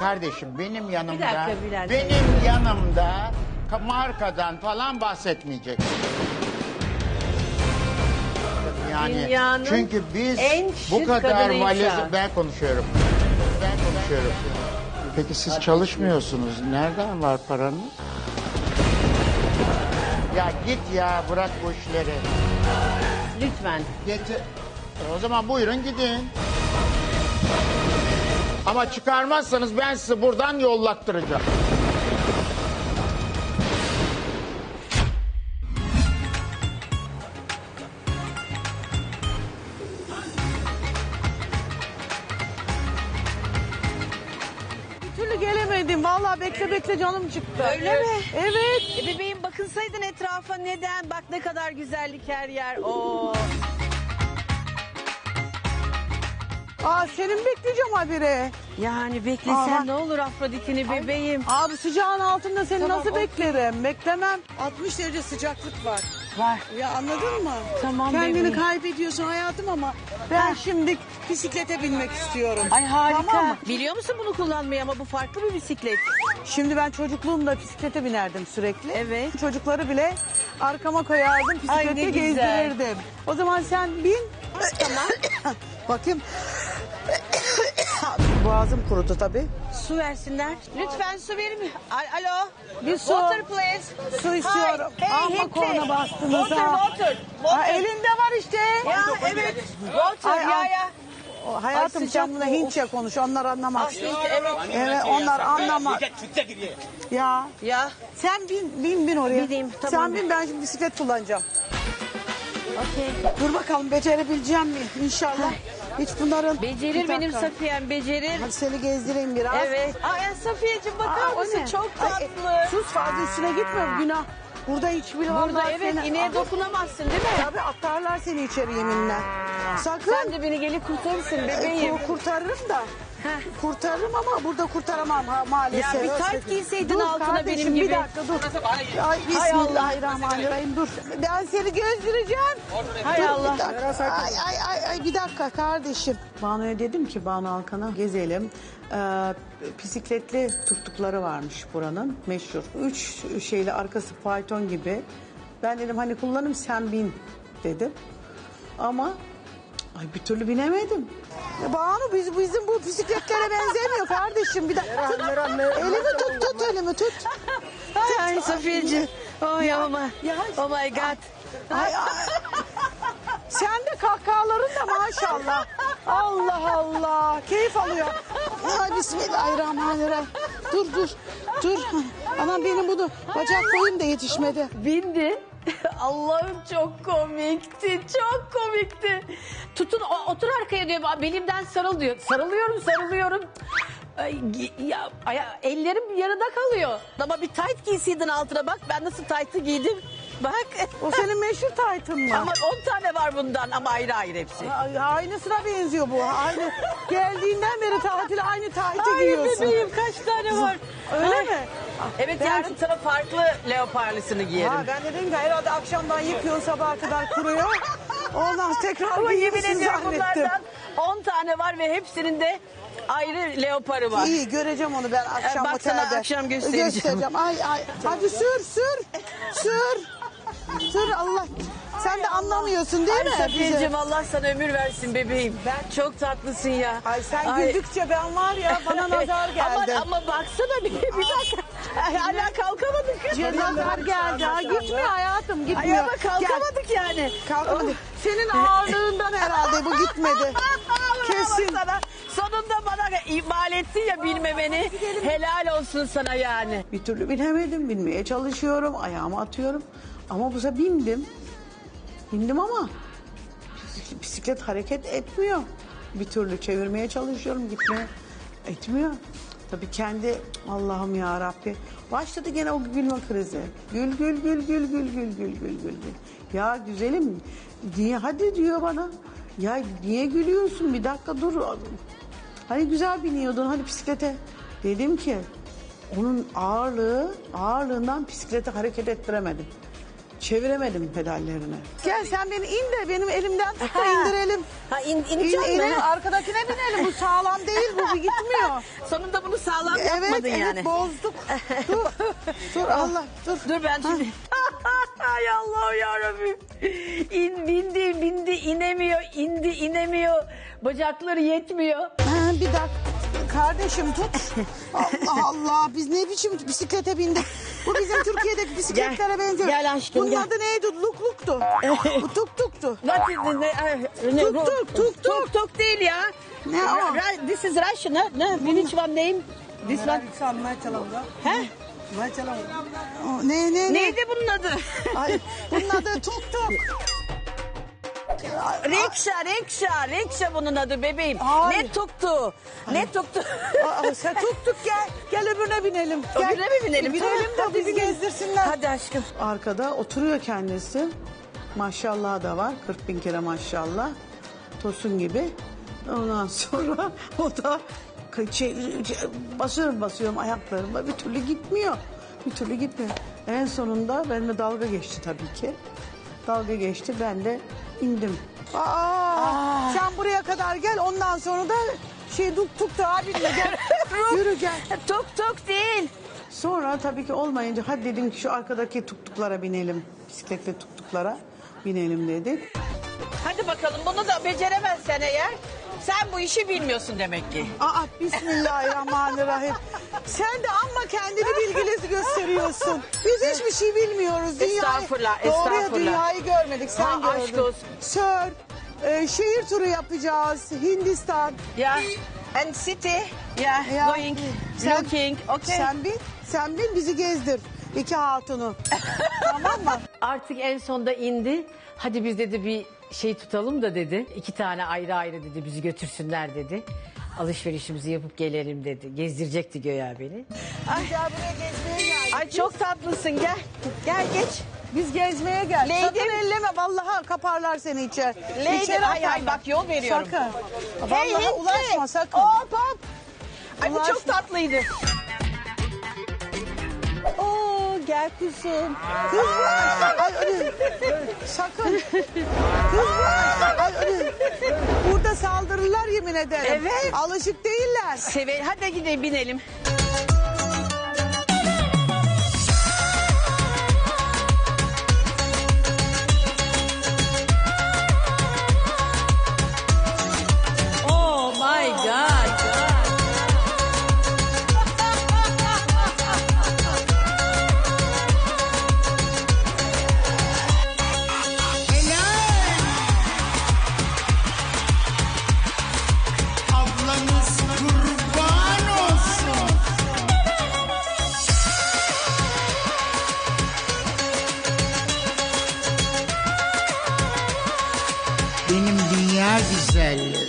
Kardeşim benim yanımda, dakika Bülent Bey. benim yanımda ka- markadan falan bahsetmeyeceksin. Yani Dünyanın çünkü biz en bu şık kadar kadınıyım valiz ben konuşuyorum. Ben konuşuyorum. Peki siz çalışmıyorsunuz. Nereden var paranız? Ya git ya bırak bu işleri. Lütfen. Getir. E, O zaman buyurun gidin. Ama çıkarmazsanız ben sizi buradan yollattıracağım. Bir türlü gelemedim. Vallahi bekle bekle canım çıktı. Öyle mi? Evet. E bebeğim bakınsaydın etrafa neden? Bak ne kadar güzellik her yer. Oo. Aa senin bekleyeceğim habire. Yani beklesen Aa, ne olur Afrodit'ini bebeğim. Abi sıcağın altında seni Tamam, nasıl okey. beklerim? Beklemem. 60 derece sıcaklık var. Var. Ya anladın mı? Tamam Kendini bebeğim. kaybediyorsun hayatım ama ben şimdi bisiklete binmek istiyorum. Ay harika. Tamam mı? Biliyor musun bunu kullanmayı ama bu farklı bir bisiklet. Şimdi ben çocukluğumda bisiklete binerdim sürekli. Evet. Çocukları bile arkama koyardım, Ay, ne bisiklete güzel. gezdirirdim. O zaman sen bin. Tamam. Bakayım. Boğazım kurudu tabii. Su versinler. Lütfen su verir mi? Al- Alo. Bir su. Water please. Su istiyorum. Hi. Hey, Amma Hintli. korna bastınız water, ha. Water, Ha, water. elinde var işte. Ya evet. Water Ay, ya ya. O, hayatım Ay, sen buna bu. Hintçe konuş. Onlar anlamaz. Ah, Hint, evet. Evet onlar anlamaz. Ya Ya. sen bin bin bin oraya. Bineyim, tamam. Sen bin ben şimdi bisiklet kullanacağım. Okey. Dur bakalım becerebileceğim mi? İnşallah. Hiç bunların... Becerir Bir benim dakika. Safiyem becerir. Hadi seni gezdireyim biraz. Evet. Ay Safiyeciğim bakar Aa, o mısın? ne? Çok Ay, tatlı. e, sus fazla üstüne gitme günah. Burada hiçbir Burada vallahi evet seni- ineğe dokunamazsın değil mi? Tabii atarlar seni içeri yeminle. Sakın. Sen de beni gelip kurtarırsın E, bebeğim. kur- kurtarırım da. Heh. Kurtarırım ama burada kurtaramam ha, maalesef. Ya bir tayt giyseydin dur altına kardeşim, benim gibi. Bir dakika dur. Ay bismillahirrahmanirrahim dur. Ben seni gezdireceğim. Hay Dur, Allah. Ay, ay, ay, ay, bir dakika kardeşim. Banu'ya dedim ki Banu Alkan'a gezelim. Ee, bisikletli tuttukları varmış buranın meşhur. Üç şeyli arkası fayton gibi. Ben dedim hani kullanım sen bin dedim. Ama Ay bir türlü binemedim. Ya Banu biz, bizim bu bisikletlere benzemiyor kardeşim. Bir dakika. Tut, elimi tut tut elimi tut. Ay ay Safiyeciğim. Oh ya oh my, Ya. oh my god. Ay, ay. Sen de kahkahaların da maşallah. Allah Allah. Keyif alıyor. Ay bismillahirrahmanirrahim. Dur dur dur. Anam benim bunu bacak boyum da yetişmedi. Bindi. Allah'ım çok komikti. Çok komikti. Tutun otur arkaya diyor. Belimden sarıl diyor. Sarılıyorum sarılıyorum. Ay, ya, ellerim yarıda kalıyor. Ama bir tayt giysiydin altına bak. Ben nasıl taytı giydim. Bak. O senin meşhur taytın mı? Ama 10 tane var bundan ama ayrı ayrı hepsi. Ay, Aynısına benziyor bu. Aynı geldiğinden beri tatil aynı taytı Ay giyiyorsun. bebeğim kaç tane var. Öyle Ay. mi? Evet Ben- yarın sana farklı leoparlısını giyerim. Ha, ben de dedim ki herhalde akşamdan yıkıyorsun sabaha kadar kuruyor. Ondan tekrar Ama yemin giyiyorsun ediyorum zannettim. bunlardan 10 tane var ve hepsinin de ayrı leoparı var. İyi göreceğim onu ben akşam bak sana otelde. akşam. Göstereceğim. Ay ay. Hadi sür sür. Sür. Sür Allah. Sen de anlamıyorsun değil Ay mi? Safiyeciğim bizi? Allah sana ömür versin bebeğim. Ben çok tatlısın ya. Ay sen Ay. güldükçe ben var ya bana nazar geldi. ama, ama baksana bir, bir dakika. Ay, Hala kalkamadık. nazar geldi. Ha, gitmiyor hayatım Ay gitmiyor. ama kalkamadık yani. Kalkamadı. Senin ağırlığından herhalde bu gitmedi. Kesin. Sana. Sonunda bana ihmal ettin ya bilmemeni. Helal olsun sana yani. Bir türlü binemedim. Binmeye çalışıyorum. Ayağımı atıyorum. Ama bu sefer bindim. Bindim ama bisiklet- hareket etmiyor. Bir türlü çevirmeye çalışıyorum. Gitmeye etmiyor. Tabii kendi Allah'ım ya Rabbi. Başladı gene o gülme krizi. Gül gül gül gül gül gül gül gül gül. Ya güzelim niye hadi diyor bana. Ya niye gülüyorsun bir dakika dur. Hani güzel biniyordun hani bisiklete. Dedim ki onun ağırlığı ağırlığından bisikleti hareket ettiremedim. Çeviremedim pedallerini. Gel sen beni in de benim elimden tut da indirelim. Ha in, İn, ineceğim in, mi? arkadakine binelim. Bu sağlam değil bu bir gitmiyor. Sonunda bunu sağlam evet yapmadın evet yani. bozduk. Dur. Dur Allah dur. Dur ben şimdi. Ay Allah'ım yarabbim. İn, bindi bindi inemiyor indi inemiyor. Bacakları yetmiyor. Ha, bir dakika. Kardeşim tut. Allah Allah biz ne biçim bisiklete bindik. Bu bizim Türkiye'deki bisikletlere benziyor. gel aşkım, Bunun gel. adı neydi? Luk luktu. Bu tuk tuktu. What is the- ne- ne- Tuk tuk, tuk tuk tuk değil ya. Ne o? Ra- This is Russian. ha? Ne? Which one name? This one. He? O, Ne ne ne? Neydi bunun adı? Ay, bunun adı tuk tuk. Rekşa, rekşa, rekşa bunun adı bebeğim. Hayır. Ne tuktu? Ne tuktu? Aa, sen tuk tuk gel. Gel öbürüne binelim. Gel. Öbürüne mi binelim? Binelim de bizi gezdirsinler. Hadi aşkım. Arkada oturuyor kendisi. Maşallah da var. 40 bin kere maşallah. Tosun gibi. Ondan sonra o da şey, şey, basıyorum basıyorum ayaklarıma bir türlü gitmiyor. Bir türlü gitmiyor. En sonunda benimle dalga geçti tabii ki. Dalga geçti ben de indim. Aa, sen buraya kadar gel ondan sonra da şey tuk tuk da abinle gel. Yürü gel. Tuk tuk değil. Sonra tabii ki olmayınca hadi dedim ki şu arkadaki tuktuklara binelim. Bisikletle tuktuklara binelim dedik. Hadi bakalım bunu da beceremezsen eğer sen bu işi bilmiyorsun demek ki. Aa bismillahirrahmanirrahim. Sen de amma kendini bilgili gösteriyorsun. Biz hiçbir şey bilmiyoruz. Dünyayı, Estağfurullah, Doğruya estağfurullah. dünyayı görmedik. Sen Aa, gördün. aşk olsun. Sör, e, şehir turu yapacağız. Hindistan. Ya. And city. Ya. Ya, Going. sen- Looking. Okay. Sen bin, sen bin bizi gezdir. İki hatunu. tamam mı? Artık en sonda indi. Hadi biz dedi bir şey tutalım da dedi. İki tane ayrı ayrı dedi bizi götürsünler dedi. Alışverişimizi yapıp gelelim dedi. Gezdirecekti göya beni. Ay. Buraya gezmeye geldik. Ay çok tatlısın gel. Gel geç. Biz gezmeye gel. Lady- Sakın elleme vallahi kaparlar seni içeri. Lady, İçeri ay, ay, bak yol veriyorum. Sakın. Hey, Vallahi Hintli. ulaşma sakın. Hop hop. Ay bu çok tatlıydı. Gel kuzum. Kızlar. Ay öyle. Sakın. Kızlar. Ay öyle. Burada saldırırlar yemin ederim. Evet. Alışık değiller. Seve hadi gidelim binelim. tarde, Zélio.